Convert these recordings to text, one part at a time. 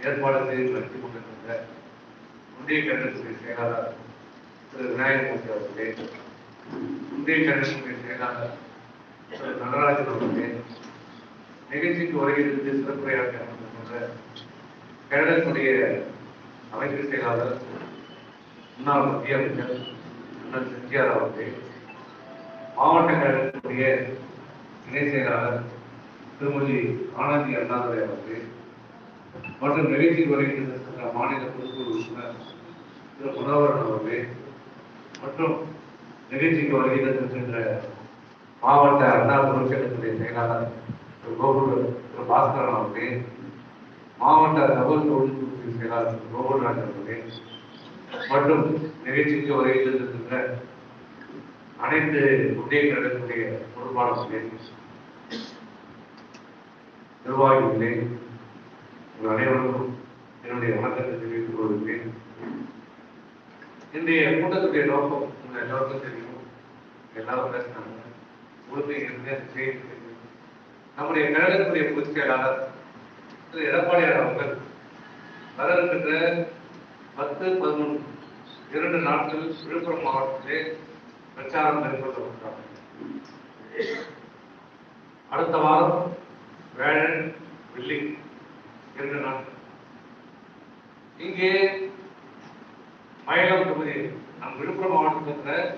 ஏற்பாடு செய்து நடத்தி கொண்டிருக்கின்ற ஒன்றிய கழகத்துடைய செயலாளர் திரு விநாயகமூர்த்தி அவர்களே ஒன்றிய கழகத்துடைய செயலாளர் திரு நடராஜன் அவர்களே நிகழ்ச்சிக்கு வருகிறது சிறப்புரையாக அமர்ந்திருக்கின்ற கழகத்துடைய அமைச்சர் செயலாளர் முன்னாள் மத்திய அமைச்சர் அண்ணன் செஞ்சியார் அவர்களே மாவட்ட கழகத்துடைய இணை செயலாளர் திருமதி ஆனந்தி அண்ணாதுரை அவர்களே மற்றும் நிகழ்ச்சிக்கு வருகின்ற மாநில பொதுக்குழு உறுப்பினர் திரு மனோகரன் அவர்களே மற்றும் நிகழ்ச்சிக்கு வருகின்ற மாவட்ட அண்ணா தொழிற்சங்கத்துடைய செயலாளர் திரு கோகுல் திரு பாஸ்கரன் அவர்களே மாவட்ட தகவல் தொழில்நுட்பத்தின் செயலாளர் திரு கோகுல்ராஜ் அவர்களே மற்றும் நிகழ்ச்சிக்கு வருகின்ற அனைத்து ஒன்றிய பொறுப்பாளர்களே நிர்வாகிகளே உங்கள் அனைவருக்கும் என்னுடைய வணக்கத்தை தெரிவித்துக் கொள்கிறேன். இன்றைய கூட்டத்துடைய நோக்கம் உங்கள் எல்லோருக்கும் தெரியும். எல்லாரும் பேசினாங்க உங்களுக்கு இருந்து செய்தி நம்முடைய கழகத்துடைய பொதுச் செயலாளர் திரு. எடப்பாடியார் அவர்கள் வர இருக்கின்ற பத்து பதினொன்று இரண்டு நாட்கள் விழுப்புரம் மாவட்டத்திலே பிரச்சாரம் மேற்கொண்டு வருகிறார். அடுத்த வாரம் வேழன் வெள்ளி இரண்டு நாட்கள் இங்கே மயிலம் தொகுதி நம் விழுப்புரம் மாவட்டத்தில்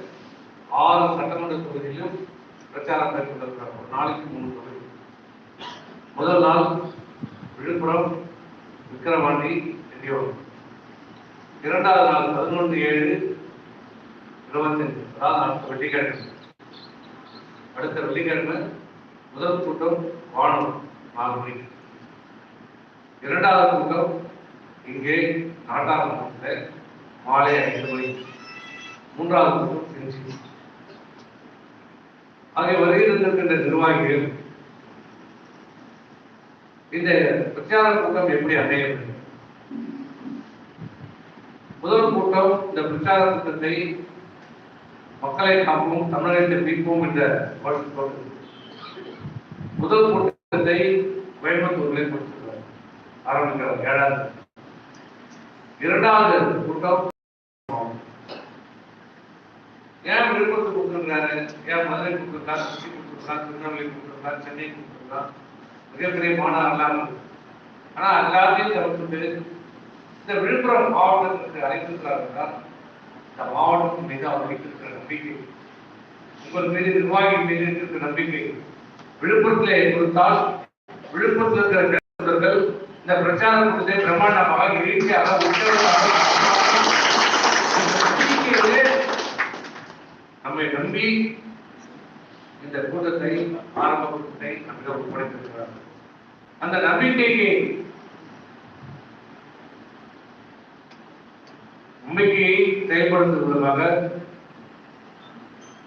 ஆறு சட்டமன்ற தொகுதியிலும் பிரச்சாரம் மேற்கொண்டிருக்கிறார். ஒரு நாளைக்கு மூணு தொகுதி. முதல் நாள் விழுப்புரம் விக்கிரவாண்டி என்டியோர் இரண்டாவது நாள் பதினொன்று ஏழு இருபத்தஞ்சு. அதாவது அடுத்த வெள்ளிக்கிழமை. அடுத்த வெள்ளிக்கிழமை முதல் கூட்டம் வானம் நாலு மணிக்கு. இரண்டாவது கூட்டம் இங்கே நாட்டாளத்தில் மாலை ஐந்து மணி. மூன்றாவது கூட்டம் செஞ்சு ஆகிய வருகையில் நிர்வாகிகள் இந்த பிரச்சார கூட்டம் எப்படி அமைய முதல் கூட்டம் இந்த பிரச்சார கூட்டத்தை மக்களை காப்போம் தமிழகத்தை மீட்போம் என்ற முதல் கூட்டத்தை கோயம்புத்தூரிலே கொடுத்திருக்கிறார் ஏழாவது. இரண்டாவது கூட்டம். ஏன் விழுப்புரத்து கொடுத்துருக்காரு ஏன் மதுரை கொடுத்துருக்காரு திருச்சி கொடுத்துருக்காரு திருநெல்வேலி கொடுத்துருக்காரு சென்னை கொடுத்துருக்காரு மிகப்பெரிய மாநகரெல்லாம் இருக்கு ஆனா எல்லாத்தையும் தவிர்த்துட்டு இந்த விழுப்புரம் மாவட்டத்திற்கு அழைத்திருக்கிறார்கள் இந்த மாவட்டத்தின் மீது அவர் வைத்திருக்கிற நம்பிக்கை உங்கள் மீது நிர்வாகி மீது இருக்கிற நம்பிக்கை விழுப்புரத்திலே கொடுத்தால் விழுப்புரத்தில் இருக்கிற இந்த பிரச்சாரம் கொடுத்து பிரம்மாண்டமாக ஈஸியாக நம்மை நம்பி இந்த கூட்டத்தை ஆரம்ப கூட்டத்தை நம்மிடம் ஒப்படைத்திருக்கிறார் அந்த நம்பிக்கைக்கு நம்பிக்கையை செயல்படுத்தும்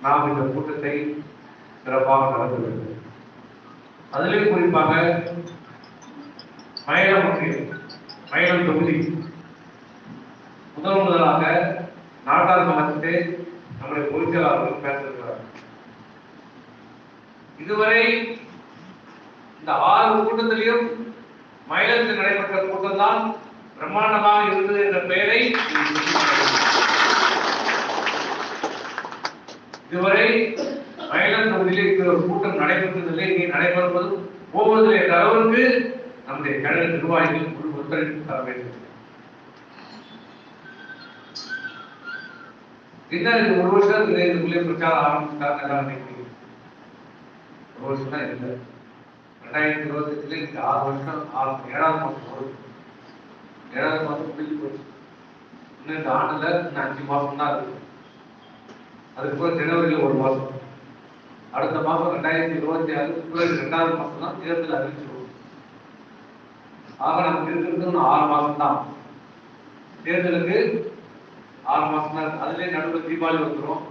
நாம் இந்த கூட்டத்தை சிறப்பாக நடத்த வேண்டும். அதிலே குறிப்பாக மயிலம் ஒன்றியம் மயிலம் தொகுதி. முதல் முதலாக நாட்டார் மன்றத்தை நம்முடைய பொதுச்செயலாளர்கள் பேசியிருக்கிறார். இதுவரை இந்த ஆறு கூட்டத்திலையும் மயிலத்தில் நடைபெற்ற கூட்டம் தான் பிரம்மாண்டமாக இருந்தது என்ற பெயரை இதுவரை மயிலம் தொகுதியில் இருக்கிற ஒரு கூட்டம் நடைபெற்றதில்லை இங்கே நடைபெறுவது போவதில்லை என்ற அளவுக்கு நம்முடைய கழக நிர்வாகிகள் முழு ஒத்துழைப்பு தர வேண்டும் என்ன ஒரு வருஷம் இது இதுக்குள்ளே பிரச்சாரம் ஆரம்பிச்சுட்டாங்க நினைக்கிறீங்க ஒரு வருஷம் தான் இல்லை ரெண்டாயிரத்தி இருபத்தி எட்டுல இந்த ஆறு வருஷம் ஆறு ஏழாவது மாதம் வரும் ஏழாவது மாதம் முடிஞ்சு போச்சு. இன்னும் இந்த ஆண்டுல இன்னும் அஞ்சு மாசம் தான் இருக்கு. அதுக்கப்புறம் ஜனவரியில ஒரு மாசம் அடுத்த மாதம் ரெண்டாயிரத்தி இருபத்தி ஆறு பிப்ரவரி ரெண்டாவது மாசம் தான் தேர்தல் அறிவிச்சு ஆக நமக்கு இருக்கிறது ஆறு மாசம் தான். தேர்தலுக்கு ஆறு மாசம் தான் அதுலயே நடுவில் தீபாவளி வந்துடும்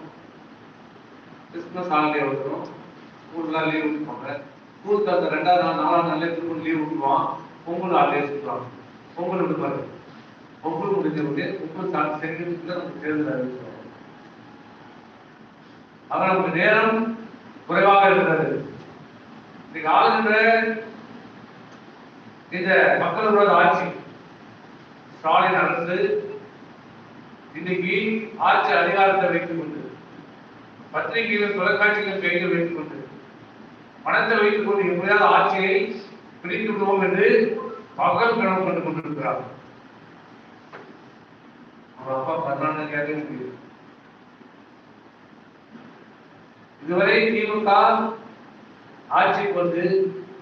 கிறிஸ்துமஸ் ஹாலிடே வந்துடும் ஸ்கூல்லாம் லீவ் விட்டுருவாங்க. ஸ்கூல் அந்த ரெண்டாவது நாள் நாலாவது நாள்ல திரும்ப லீவ் விட்டுருவான். பொங்கல் ஹாலிடே சொல்லுவாங்க பொங்கல் விடுப்பாரு பொங்கல் முடிஞ்ச உடனே பொங்கல் சாப்பிட்டு செஞ்சதுக்கு நமக்கு தேர்தல் அறிவிச்சிருவாங்க ஆக நமக்கு நேரம் குறைவாக இருக்கிறது. இன்னைக்கு ஆளுகின்ற இந்த மக்கள் விரோத ஆட்சி. ஸ்டாலின் அரசு இன்னைக்கு ஆட்சி அதிகாரத்தை வைத்துக் கொண்டு பத்திரிகைகள் தொலைக்காட்சிகள் கையில் வைத்துக் கொண்டு பணத்தை வைத்துக் கொண்டு எப்படியாவது ஆட்சியை பிடித்து விடுவோம் என்று பகல் கனவு கண்டு கொண்டிருக்கிறார் அவங்க அப்பா கருணாநிதியாக முடியும் இதுவரை திமுக ஆட்சிக்கு வந்து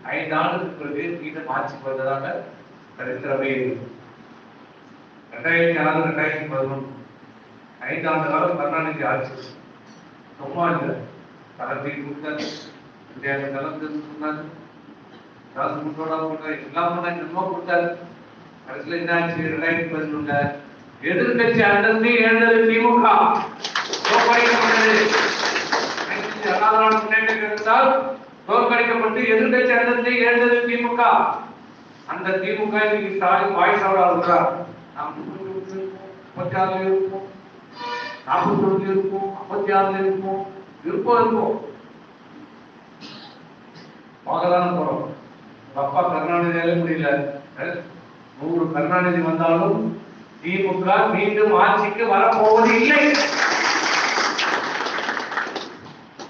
ஐந்து ஆண்டுகளுக்கு பிறகு மீண்டும் ஆட்சிக்கு வந்ததாக சரித்திரமே. ரெண்டாயிரத்தி ஆறு ரெண்டாயிரத்தி பதினொன்று. ஐந்து ஆண்டு காலம் கருணாநிதி ஆட்சி. சும்மா இல்லை. கலந்தை கொடுத்தாரு இந்தியாவில் கலந்து சொன்னாரு காசு முட்டோட கொடுத்தாரு எல்லாம் பண்ணாங்க என்னமோ கொடுத்தாரு கடைசியில் என்ன ஆச்சு? ரெண்டாயிரத்தி பதினொன்றுல எதிர்கட்சி அண்டர்ந்து இழந்தது திமுக? தோற்கடிக்கப்பட்டது முன்னேற்றம் இருந்தால் தோற்கடிக்கப்பட்டு எதிர்கட்சி அந்தஸ்தை இழந்தது திமுக. அந்த திமுக இன்னைக்கு ஸ்டாலின் வாய்ஸ் அவுட் ஆகுறார் நாம் முப்பத்தி ஆறுல இருப்போம் நாற்பத்தி ஒண்ணுல இருப்போம் ஐம்பத்தி ஆறுல இருப்போம் இருப்போம் இருப்போம். பார்க்கதான போறோம். அப்பா அப்பா கருணாநிதியால முடியல. நூறு கருணாநிதி வந்தாலும் திமுக மீண்டும் ஆட்சிக்கு வரப்போவது இல்லை.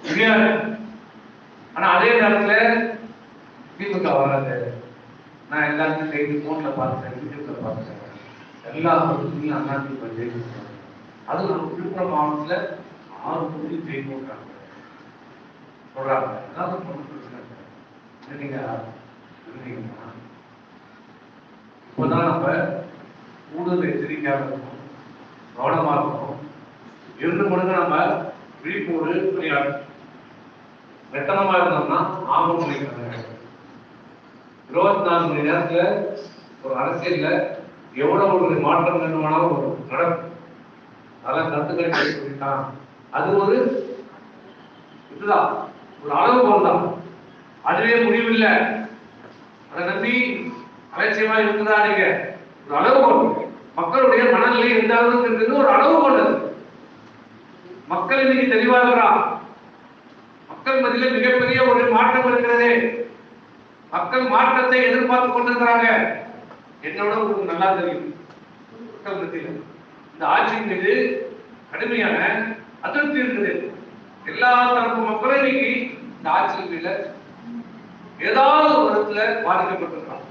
முடியாது ஆனா அதே நேரத்துல திமுக வராது நான் எல்லாத்தையும் கைது போன்ல பார்த்தேன் யூடியூப்ல பார்த்தேன் எல்லா பகுதியிலும் அண்ணா திமுக ஜெயிச்சிருக்காங்க அது நம்ம விழுப்புரம் மாவட்டத்துல ஆறு தொகுதி ஜெயிக்கிறாங்க சொல்றாங்க. அதாவது ஒண்ணும் பிரச்சனை நீங்க இருந்தீங்கன்னா இப்போதான் நம்ம கூடுதல் எச்சரிக்கையாக இருக்கணும் கவனமாக இருக்கணும் இருந்து மணிக்கு நம்ம விழிப்போடு விளையாடணும் வெத்தனமா இருந்தோம்னா ஆபம் நினைக்கிறாங்க இருபத்தி நாலு மணி நேரத்துல ஒரு அரசியல்ல எவ்வளவு ஒரு மாற்றம் வேணுமானாலும் வரும் நடக்கும். அதெல்லாம் கருத்துக்களை சொல்லிட்டான் அது ஒரு இதுதான். ஒரு அளவுகோல் தான். அதுவே முடிவில்லை. அதை நம்பி அலட்சியமா இருக்குதா நீங்க ஒரு அளவுகோல். மக்களுடைய மனநிலை எந்த அளவுக்கு இருக்குது ஒரு அளவுகோல் அது. மக்கள் இன்னைக்கு தெளிவாகிறான் மக்கள் மத்தியில மிகப்பெரிய ஒரு மாற்றம் இருக்கிறது. மக்கள் மாற்றத்தை எதிர்பார்த்து கொண்டிருக்கிறாங்க. என்னோட உங்களுக்கு நல்லா தெரியும். மக்கள் மத்தியில. இந்த ஆட்சியின் மீது கடுமையான அதிருப்தி இருக்குது. எல்லா தரப்பு மக்களும் இன்னைக்கு இந்த ஆட்சியின் மீது ஏதாவது ஒரு விதத்துல பாதிக்கப்பட்டிருக்காங்க.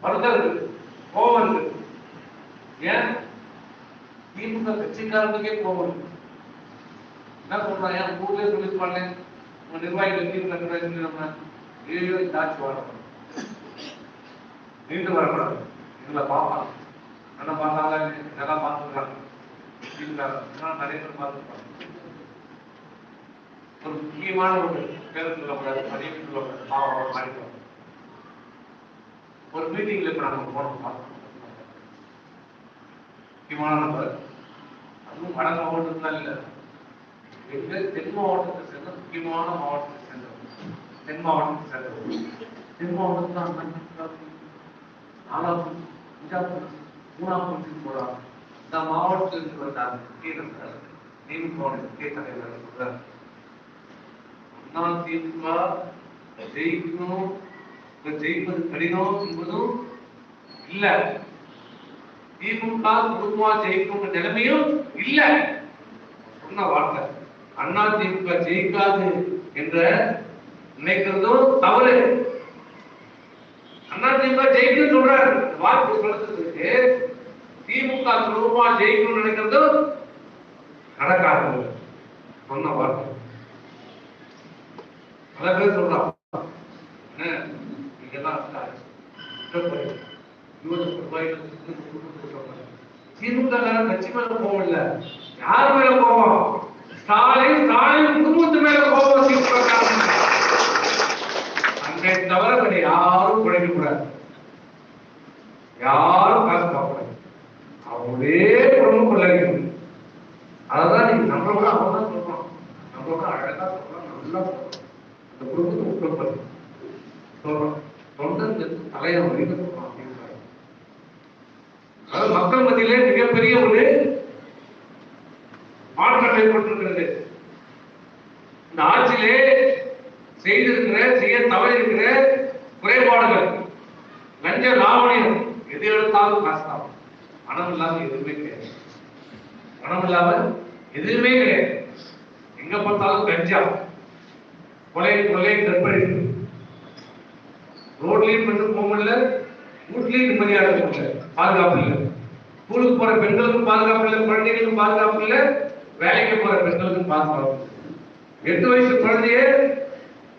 வருத்தம் இருக்கு. கோபம் இருக்கு. ஏன்? திமுக கட்சிக்காரங்களுக்கே கோபம் இருக்கு. என்ன சொல்றான்? என் ஊர்லயே பண்ணேன். உங்க நிர்வாகிகள் திமுக நிர்வாகிகள் நம்ம ஐயோ இந்த ஆட்சி வரணும். மீண்டும் வரக்கூடாது. இதுல பார்ப்பாங்க. நல்லா பார்த்தாங்க? நல்லா பார்த்துருக்காங்க. திமுக நிறைய பேர் பார்த்துருப்பாங்க. ஒரு முக்கியமான ஒரு பேர் சொல்லக்கூடாது பதிவு சொல்லக்கூடாது. பாவம் அவர் மாறிடுவாங்க ஒரு மீட்டிங்ல இப்ப நம்ம போனோம். பார்த்தோம் முக்கியமான நபர். அதுவும் வட மாவட்டத்துல இல்லை. எங்கள் தென் மாவட்டத்தை சேர்ந்த முக்கியமான மாவட்டத்தை சேர்ந்தவர் தென் மாவட்டத்தை சேர்ந்தவர் தென் மாவட்டத்தில் அந்த நாலாவது அஞ்சாவது மூணாவது போறாங்க. இந்த மாவட்டத்திலிருந்து வந்தாங்க கீழே திமுக முக்கிய தலைவர் சொல்றாரு அண்ணா திமுக ஜெயிக்கணும். இப்ப ஜெயிப்பது கடினம் என்பதும் இல்ல. திமுக குடும்பமா ஜெயிக்கும் நிலைமையும் இல்ல. சொன்ன வார்த்தை. அண்ணா திமுக ஜெயிக்காது என்ற நினைக்கிறதும் தவறு. அண்ணா திமுக ஜெயிக்கும் சொல்றாரு. வாக்கு சொல்றதுக்கு திமுக சுலபமா ஜெயிக்கணும்னு நினைக்கிறதும் நடக்காது. சொன்ன வார்த்தை பல பேர் சொல்றான் சொல்றாங்க. திமுக காரன் கட்சி இல்ல. யார் மேல போவோம் சாலை சாலையும் குடும்பத்து மேல கோவம் திமுக அன்னை தவிர வேற யாரும் குழைக்க கூடாது. யாரும் காசு பார்க்கக்கூடாது அவங்களே குடும்பம் கொள்ளைக்கணும் அதான் நீங்க நம்மள கூட அவங்க தான் சொல்றோம். நம்மள விட அழகா சொல்றோம். நல்லா சொல்றோம். அந்த குடும்பத்தை ஊக்கப்படுத்து சொல்றோம். தொண்டர் தலையை வரைக்கும் சொல்றோம் அப்படின்னு அதாவது மக்கள் மத்தியிலே மிகப்பெரிய ஒரு மாற்றம் ஏற்பட்டிருக்கிறது இந்த ஆட்சியிலே செய்திருக்கிற செய்ய தவறிருக்கிற குறைபாடுகள். லஞ்ச லாவணியம் எது எடுத்தாலும் காசு தான். பணம் இல்லாம எதுவுமே கிடையாது. பணம் இல்லாம எதுவுமே கிடையாது. எங்க பார்த்தாலும் கஞ்சா. கொலை கொலை கற்பழிப்பு. ரோட்லயும் பண்ணு போக முடியல வீட்லயும் நிம்மதியாக இருக்க முடியல. பாதுகாப்பு இல்லை. ஸ்கூலுக்கு போற பெண்களுக்கும் பாதுகாப்பு இல்லை குழந்தைகளுக்கும் பாதுகாப்பு இல்லை. வேலைக்கு போற பெண்களுக்கு பாஸ் ஆகும். எட்டு வயசு குழந்தையே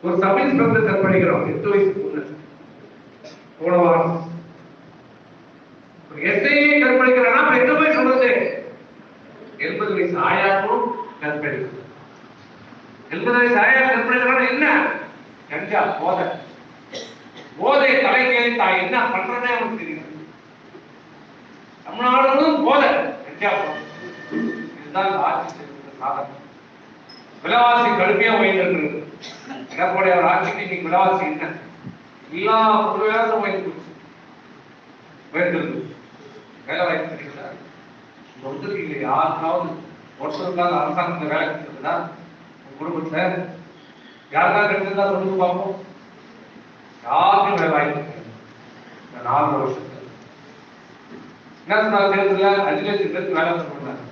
ஒரு சப் இன்ஸ்பெக்டர் கற்பழிக்கிறோம் எட்டு வயசு பொண்ணு. போன வாரம். எஸ்ஐயை கற்பழிக்கிறானா எட்டு வயசு குழந்தை எண்பது வயசு ஆயாக்கும் கற்பழிக்கும் எண்பது வயசு ஆயா கற்பழிக்கிறானா என்ன? கஞ்சா போதை போதை தலைக்கேறி தான் என்ன பண்றதே அவனுக்கு தெரியும் தமிழ்நாடு போதை கஞ்சா போதை இதுதான் இந்த ஆட்சி செய்வதற்கு சாதனை விலைவாசி கடுமையா உயர்ந்திருக்கு எடப்பாடி அவர் ஆட்சிக்கு இன்னைக்கு விலைவாசி என்ன? எல்லா பொருளாதாரம் உயர்ந்து உயர்ந்திருக்கு வேலை வாய்ப்பு கிடைக்கல இந்த ஒன்றுக்கு யாருக்காவது ஒருத்தருக்காக அரசாங்கத்தில் வேலை கிடைச்சதுன்னா உங்க குடும்பத்துல யாருக்காவது கிடைச்சிருந்தா சொல்லுங்க பார்ப்போம். யாருக்கும் வேலை வாய்ப்பு இந்த நாலு வருஷத்துல. என்ன சொன்னாங்க? தேர்தலில் அஞ்சு லட்சம் பேருக்கு வேலை கொடுத்தாங்க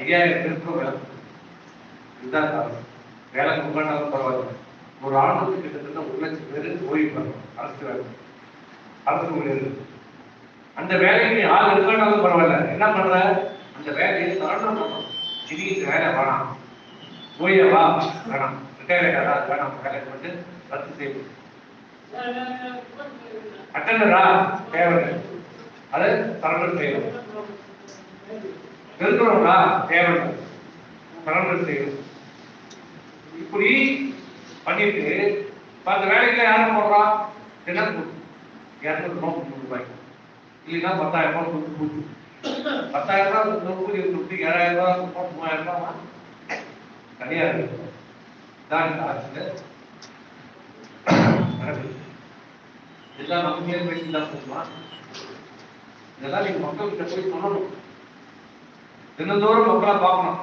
ஐயாயிரம் பேருக்கும் வேலை கொடுத்தாங்க. இதுதான் காரணம். வேலை கொடுக்காட்டாலும் பரவாயில்ல. ஒரு ஆண்டுக்கு கிட்டத்தட்ட ஒரு லட்சம் பேர் ஓய்வு பெறணும். அரசு வேலை. அரசு ஊழியர்கள். அந்த வேலைக்கு நீ ஆள் இருக்கானாலும் பரவாயில்ல. என்ன பண்ற? அந்த வேலையை சரணம் பண்ணணும். இனி இந்த வேலை வேணாம். ஓய்ய வா. வேணாம். ரிட்டையர் ஆகாது வேணாம். வேலை வந்து ரத்து செய்யும் அட்டண்டரா தேவை அது சரணம் செய்யணும். இருக்கிறோம்டா தேவை சரணம் செய்யணும் இப்படி பண்ணிட்டு இப்ப அந்த வேலைக்கு யாரும் போடுறா என்ன இரநூறு ரூபாய் முந்நூறு ரூபாய். இல்லைன்னா பத்தாயிரம் ரூபாய் கொடுத்து போச்சு பத்தாயிரம் ரூபாய் நூறு கொடுத்து ஏழாயிரம் ரூபாய் கொடுத்தா மூவாயிரம் ரூபாய் தனியாக இருக்கு. தான் இந்த ஆட்சியில். நடக்குது. இதெல்லாம் நமக்கே பேசி தான் இதெல்லாம் நீங்க மக்கள்கிட்ட போய் சொல்லணும். தினந்தோறும் மக்களா பார்க்கணும்.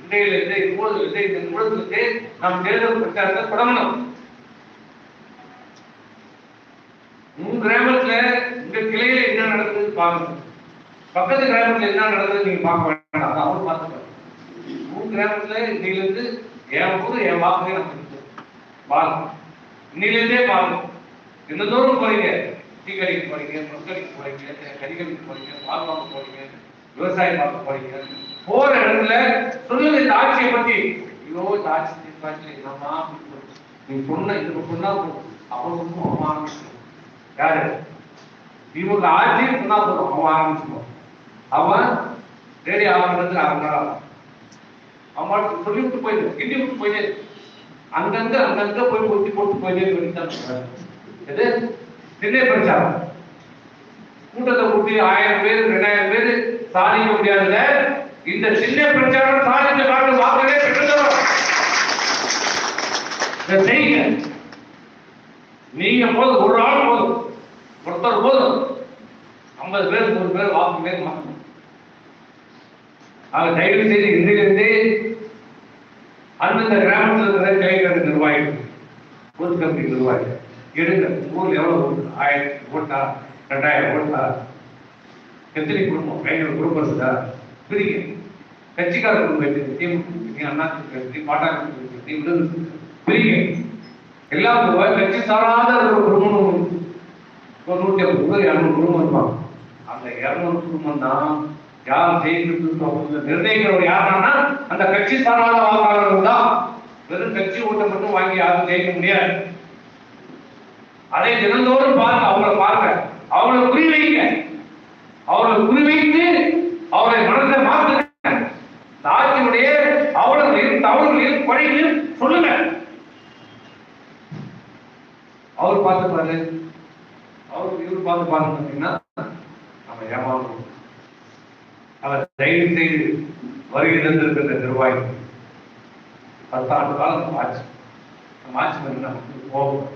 இன்றையில இருந்து இப்பொழுது இல்லை இந்த நிமிடத்திலிருந்து நாம் தேர்தல் பிரச்சாரத்தை தொடங்கணும். உங்க கிராமத்துல உங்க கிளையில என்ன நடக்குதுன்னு பாருங்க பக்கத்து கிராமத்துல என்ன நடக்குதுன்னு நீங்க பார்க்க வேண்டாம். அதை அவரும் பார்த்துக்கலாம் உங்க கிராமத்துல இன்னையில இருந்து என் ஊரு என் வாக்குமே எனக்கு பாருங்க இன்னையில இருந்தே பாருங்க தினந்தோறும் போறீங்க. டீ கடைக்கு போறீங்க மரக்கடிக்கு போறீங்க கறிக்கடிக்கு போறீங்க பால் வாங்க போறீங்க விவசாயம் பார்க்க போறீங்க. போற இடத்துல சொல்லுங்க இந்த ஆட்சியை பத்தி. ஐயோ இந்த ஆட்சி இந்த ஆட்சி என்னமா நீ சொன்ன இது சொன்னா போதும். அவன் ரொம்ப அவமானம் யாரு? இவங்க ஆட்சி சொன்னா போதும். அவன் ஆரம்பிச்சுக்கோ அவன் ரெடி ஆரம்பிச்சு அவன் அவன் சொல்லி விட்டு போயிடு. கிண்டி விட்டு போயிடு. அங்கங்க அங்கங்க போய் ஒட்டி போட்டு போயிட்டே இருக்காங்க எது? திண்ணை பிரச்சாரம். கூட்டத்தை கூட்டி ஆயிரம் பேர் ரெண்டாயிரம் பேர் சாதிக்க முடியாதுல இந்த சின்ன பிரச்சாரம் சாதிக்க நாட்டு வாக்கவே பெற்றுத்தரும். இதை செய்யுங்க. நீங்க போதும் ஒரு ஆள் போதும். ஒருத்தர் போதும். ஐம்பது பேர் நூறு பேர் வாக்கு பேர் மாற்றணும். ஆக தயவு செய்து இன்றிலிருந்து அந்தந்த கிராமத்தில் இருக்கிற கிளைக்கழக நிர்வாகிகள் பொது கமிட்டி நிர்வாகிகள் எடுங்க. ஊர்ல எவ்வளவு ஆயிரம் ஓட்டா ரெண்டாயிரம் ஓட்டா எத்தனை குடும்பம் ஐநூறு குடும்பம் இருக்குதா பிரிங்க கட்சிக்கார குடும்பம் இருக்குது திமுக அண்ணா இருக்குது பாட்டா இருக்குது விடுதலை பிரிங்க எல்லாம் கட்சி சாராத ஒரு குடும்பம் உண்டு. ஒரு ஐம்பது ரூபாய் இரநூறு குடும்பம் இருப்பாங்க. அந்த இரநூறு குடும்பம் தான் யார் ஜெயிக்கிறது நிர்ணயிக்கிறவர் யாருன்னா அந்த கட்சி சாராத வாக்காளர்கள் தான். வெறும் கட்சி ஓட்டை மட்டும் வாங்கி யாரும் ஜெயிக்க முடியாது. அதை தினந்தோறும் பாருங்க அவங்கள பாருங்க. அவங்கள குறி வைங்க. அவரை குறிவைத்து அவரை மனதை மாற்றுங்க இந்த ஆட்சியுடைய அவலங்களையும் தவறுகளையும் குறைகளையும் சொல்லுங்க அவர் பார்த்து பாரு. அவர் இவர் பார்த்து பாருங்க அப்படின்னா நம்ம ஏமாறுவோம். அவர் தயவு செய்து வருகை தந்திருக்கிற நிர்வாகி பத்தாண்டு காலம் நம்ம ஆட்சி நம்ம ஆட்சி நமக்கு போகும்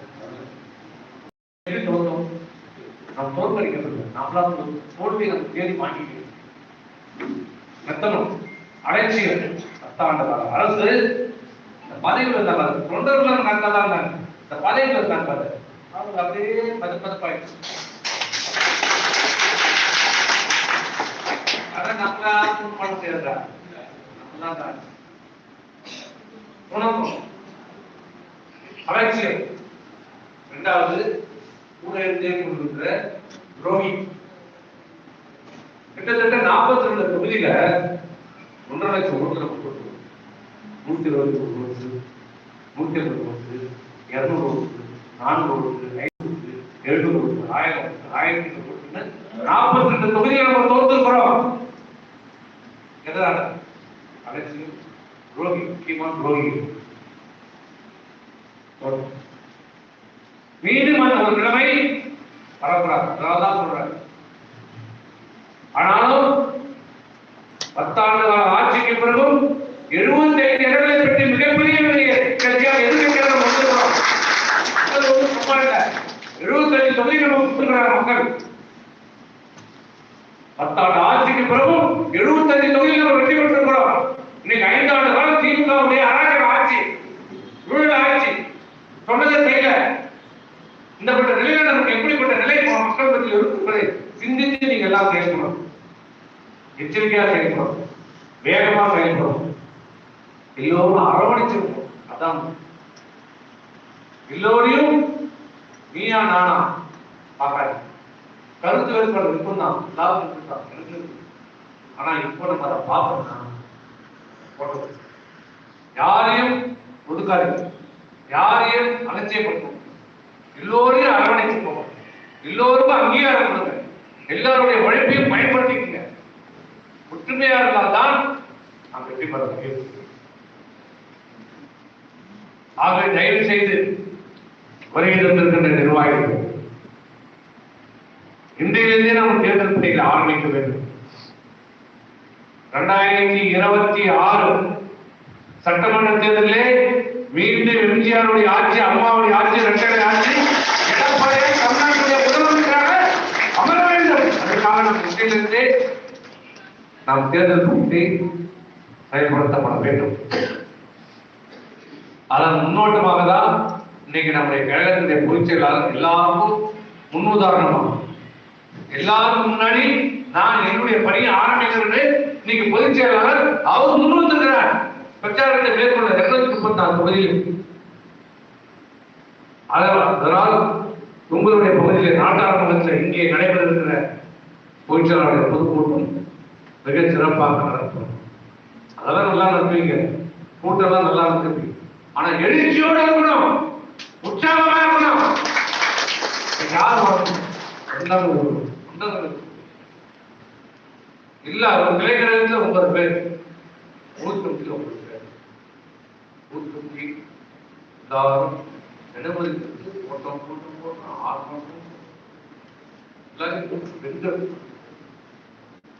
நம்ம தோற்கடிக்கப்பட்டு நம்மளால் தோல்வியை நம்ம தேடி மாட்டிக்கிறோம் மெத்தனம். அடைச்சியல் பத்தாண்டுகால அரசு இந்த பதவியில் இருந்தாங்க தொண்டர்கள் நாங்கள் தான் இருந்தாங்க. இந்த பதவியில் இருந்தாங்க அவங்க அப்படியே பது பதுப்பாயிடுச்சு அதை நம்மளால் பண்ண முடியாதா நம்மளால் தான். உணவு அலட்சியம் ரெண்டாவது கூட இருந்தே கொண்டிருக்கிற துரோகி. கிட்டத்தட்ட நாற்பத்தி ரெண்டு தொகுதியில ஒன்றரை லட்சம் ஓட்டுல போட்டு நூத்தி இருபது ஓட்டு நூத்தி எழுபது ஓட்டு இருநூறு ஓட்டு நானூறு ஓட்டு ஐநூறு எழுநூறு ஓட்டு ஆயிரம் ஓட்டு ஆயிரத்தி ஐநூறு ஓட்டுன்னு நாற்பத்தி ரெண்டு தொகுதியை நம்ம தோத்துக்கிறோம் எதனால? அலட்சியம். துரோகி முக்கியமான துரோகி மீண்டும் அந்த ஒரு நிலைமை வரக்கூடாது. அதனாலதான் சொல்றேன் ஆனாலும் பத்தாண்டு கால ஆட்சிக்கு பிறகும் எழுபத்தி ஐந்து இடங்களை பற்றி மிகப்பெரிய கட்சியாக எதிர்கட்சியாக நம்ம ஒன்றும் இல்லை. எழுபத்தஞ்சு தொகுதிகள் கொடுத்துருக்கிறார் மக்கள். பத்தாண்டு ஆட்சிக்கு பிறகும் எழுபத்தஞ்சு தொகுதிகள் வெற்றி பெற்றிருக்கிறோம். இன்னைக்கு ஐந்தாண்டு காலம் திமுகவுடைய அராஜக ஆட்சி ஊழல் ஆட்சி சொன்னதை செய்யல இந்தப்பட்ட நிலையில நமக்கு எப்படிப்பட்ட நிலை மக்கள் மத்தியில் இருக்கிறது சிந்தித்து செயல்படும். எச்சரிக்கையாக செயல்படும். வேகமாக செயல்படும். எல்லோரும் அரவணைச்சிருப்போம். அதான். எல்லோரையும் நீயா நானா பார்க்காது கருத்து வேறுபாடு இருக்கும் தான் லாபம் இருக்கும் எனக்கு ஆனா இப்போ நம்ம அதை பார்ப்போம்னா போட்டோம். யாரையும் ஒதுக்காது யாரையும் அலட்சியப்படுத்தும் எல்லோரையும் அரவணைச்சு போவோம் எல்லோருக்கும் அங்கீகாரம் கொடுக்கும் எல்லாருடைய உழைப்பையும் பயன்படுத்திக்கங்க. ஒற்றுமையா இருந்தால்தான் நாம் வெற்றி பெற முடியும். ஆக தயவு செய்து வருகை தந்திருக்கின்ற நிர்வாகிகள் இன்றையிலிருந்தே நாம் தேர்தல் பணிகளை ஆரம்பிக்க வேண்டும். இரண்டாயிரத்தி இருபத்தி ஆறு சட்டமன்ற தேர்தலிலே மீண்டும் எம்ஜிஆருடைய ஆட்சி அம்மாவுடைய ஆட்சி இரட்டை ஆட்சி அதற்காக நாம் தேர்ந்தெடுத்து பயன்படுத்தப்பட வேண்டும். அதன் முன்னோட்டமாக தான் இன்னைக்கு நம்முடைய கழகத்தினுடைய பொதுச்செயலாளர் எல்லாருக்கும் முன்னுதாரணமாகும் எல்லாருக்கும் முன்னாடி நான் என்னுடைய பணியை ஆரம்பிக்கிறேன் இன்னைக்கு பொதுச் செயலாளர் அவர் முன்வந்திருக்கிறார் பிரச்சாரத்தை மேற்கொள்ள இருநூத்தி முப்பத்தி நாலு தொகுதியில். அதனால் அதனால் உங்களுடைய பகுதியில் நாட்டாளுமன்றத்தில் இங்கே நடைபெற இருக்கிற பொதுச் பொதுக்கூட்டம். மிக சிறப்பாக நடக்கும். அதெல்லாம் நல்லா நடத்துவீங்க கூட்டம்லாம் நல்லா நடத்துவீங்க ஆனா எழுச்சியோட இருக்கணும். உற்சாகமா இருக்கணும். யார் இல்ல ஒரு கிளைக்கழகத்துல ஒன்பது பேர். பூத் ஒன்பது பேர். பூத் கமிட்டி எல்லாரும் இடஒதுக்கீடு ஓட்டம் கூட்டம் போட்டோம் ஆர்வம் மாசம் எல்லாரும் கூப்பிட்டு பெண்கள்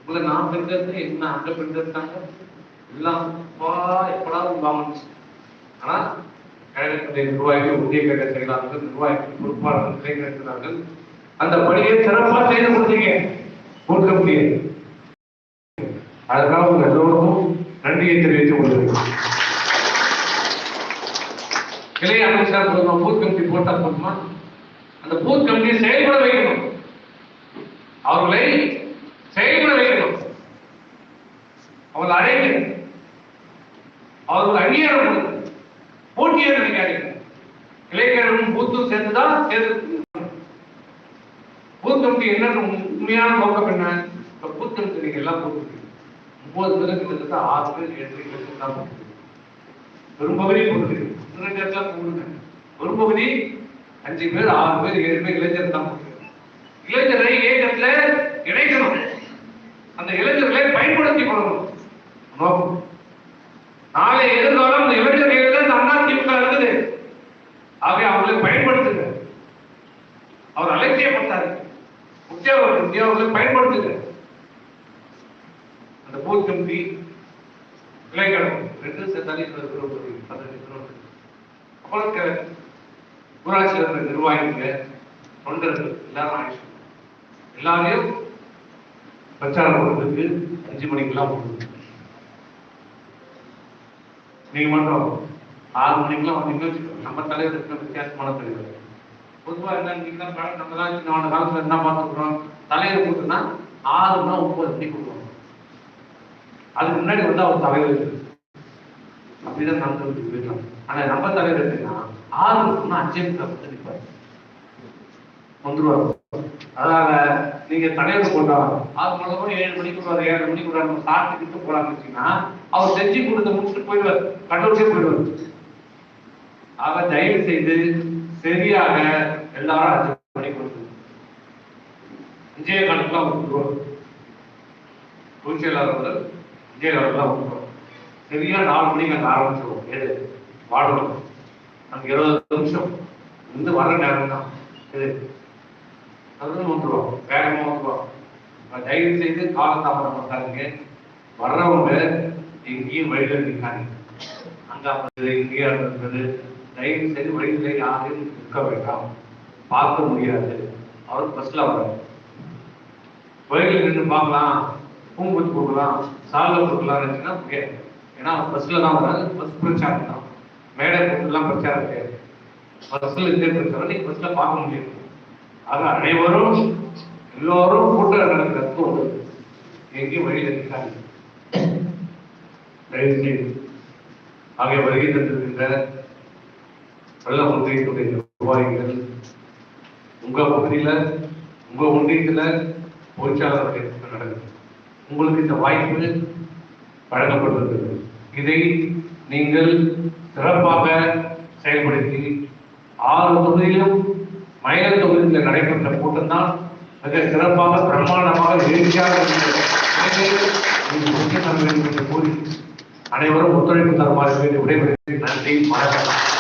உங்களை நான் பெண்கள் என்ன அங்க பெண்கள் எல்லாம் அப்பா எப்படாவது வாங்கணும் ஆனா கழகத்துடைய நிர்வாகிகள் ஒன்றிய கழக செயலாளர்கள் நிர்வாகிகள் பொறுப்பாளர்கள் கிடைக்கிறார்கள் அந்த பணியை சிறப்பா செய்து கொடுத்தீங்க கொடுக்க முடியாது. அதற்காக உங்க எல்லோருக்கும் நன்றியை தெரிவித்துக் கொள்கிறேன். கிளை அமைச்சர் போதுமா பூத் கமிட்டி போட்டா போதுமா? அந்த பூத் கமிட்டியை செயல்பட வைக்கணும். அவர்களை செயல்பட வைக்கணும் அவங்களை அழைக்கணும் அவர்கள் அங்கீகாரம் கொடுக்கணும் போட்டியை நினைக்காதீங்க இளைஞர்களும் பூத்தும் சேர்ந்துதான் சேர்ந்து பூத் என்ன உண்மையான நோக்கம் என்ன? இப்ப பூத் நீங்க எல்லாம் போட்டுருக்கீங்க. ஒன்பது பேர் கிட்டத்தட்ட ஆறு பேர் ஏழு பேர் தான் போட்டுருக்கீங்க. பெரும்பகுதி போட்டுருக்கீங்க. இளைஞர்கள்லாம் போடுங்க? பெரும்பகுதி அஞ்சு பேர் ஆறு பேர் ஏழு பேர் இளைஞர் தான் போட்டுருக்கீங்க. இளைஞரை இயக்கத்துல இணைக்கணும். அந்த இளைஞர்களை பயன்படுத்தி கொள்ளணும். நோக்கம் நாளை எதிர்காலம் அந்த இளைஞர்கள் கையில தான் அண்ணா திமுக இருக்குது. ஆகவே அவர்களை பயன்படுத்துங்க. அவர் அலட்சியப்பட்டார். முக்கியவர் அவர்களை பயன்படுத்துங்க. அந்த பூத் கம்பி இளைஞரும் ரெண்டு சேர்ந்தாலே இருபது அப்புறம் ஊராட்சியில் இருக்கிற நிர்வாகிகள் தொண்டர்கள் எல்லாரும் ஆயிடுச்சு. எல்லாரையும் பிரச்சாரம் பண்ணுறதுக்கு அஞ்சு மணிக்கெல்லாம் போகுது நீங்க மட்டும் ஆறு மணிக்கெல்லாம் வந்தீங்கன்னு நம்ம தலைவர் இருக்கிற வித்தியாசமான தலைவர். பொதுவா என்ன நீங்க தான் நம்ம தான் சின்ன காலத்துல என்ன பார்த்துக்கிறோம் தலைவர் கூட்டுனா ஆறு மணி ஒன்பது மணிக்கு கூட்டுவாங்க அதுக்கு முன்னாடி வந்து அவர் தலைவர் அப்படிதான் நடந்து போயிடலாம். ஆனா நம்ம தலைவர் எப்படின்னா ஆறு மணிக்குன்னா அஞ்சு மணிக்கு வந்து நிற்பாரு அதனால நீங்க தலைவர் கொண்டாங்க அது மூலமா ஏழு மணிக்கு வருவாரு ஏழு மணிக்கு வருவாரு நம்ம சாப்பிட்டுக்கிட்டு போலாம்னு அவர் செஞ்சு கொடுத்த முடிச்சுட்டு போயிடுவார். கண்டோச்சே போயிடுவார். ஆக தயவு செய்து சரியாக எல்லாரும் அஞ்சு மணி கொடுத்து விஜய கணக்குலாம் விட்டுருவோம் பொதுச் செயலாளர்கள் விஜய விட்டுருவோம் சரியா நாலு மணிக்கு அங்கே ஆரம்பிச்சிருவோம். எது வாழணும் நமக்கு இருபது நிமிஷம். வந்து வர நேரம் தான் எது அதுவும் வந்துருவோம் வேகமாக வந்துருவோம் தயவு செய்து காலதாமதம் பண்ணாதீங்க. வர்றவங்க எங்கேயும் வழியில் நிற்காதீங்க அங்கே இருந்தது இங்கேயா இருக்கிறது தயவு செய்து வழியில் யாரையும் நிற்க வேண்டாம். பார்க்க முடியாது. அவர் பஸ்ல வர்றாரு. வழியில் நின்று பார்க்கலாம். பூங்குத்து கொடுக்கலாம். சாலை கொடுக்கலாம் இருந்துச்சுன்னா முடியாது ஏன்னா அவர் பஸ்ல தான் வராது பஸ் பிரச்சாரம் தான். மேடை போட்டுலாம் பிரச்சாரம் கிடையாது. பஸ்ல இருந்தே பிரச்சாரம். நீங்க பஸ்ல பார்க்க முடியும் ஆக அனைவரும் எல்லோரும் கூட்டம் நடக்கிறதுக்கு ஒரு எங்கேயும் வழியில் இருக்காங்க தயவு செய்து ஆகிய வருகை தந்திருக்கின்ற வெள்ள ஒன்றியத்துடைய நிர்வாகிகள் உங்க பகுதியில உங்க ஒன்றியத்துல பொதுச்சாளருடைய நடக்குது. உங்களுக்கு இந்த வாய்ப்பு வழங்கப்பட்டிருக்கிறது. இதை நீங்கள் சிறப்பாக செயல்படுத்தி ஆறு தொகுதியிலும் மயில தொகுதியில் நடைபெற்ற கூட்டம்தான் மிக சிறப்பாக பிரம்மாண்டமாக எழுச்சியாக இருந்தது. முக்கிய என்று கூறி அனைவரும் ஒத்துழைப்பு தருமாறு விடைபெறுகிறேன் நன்றி வணக்கம்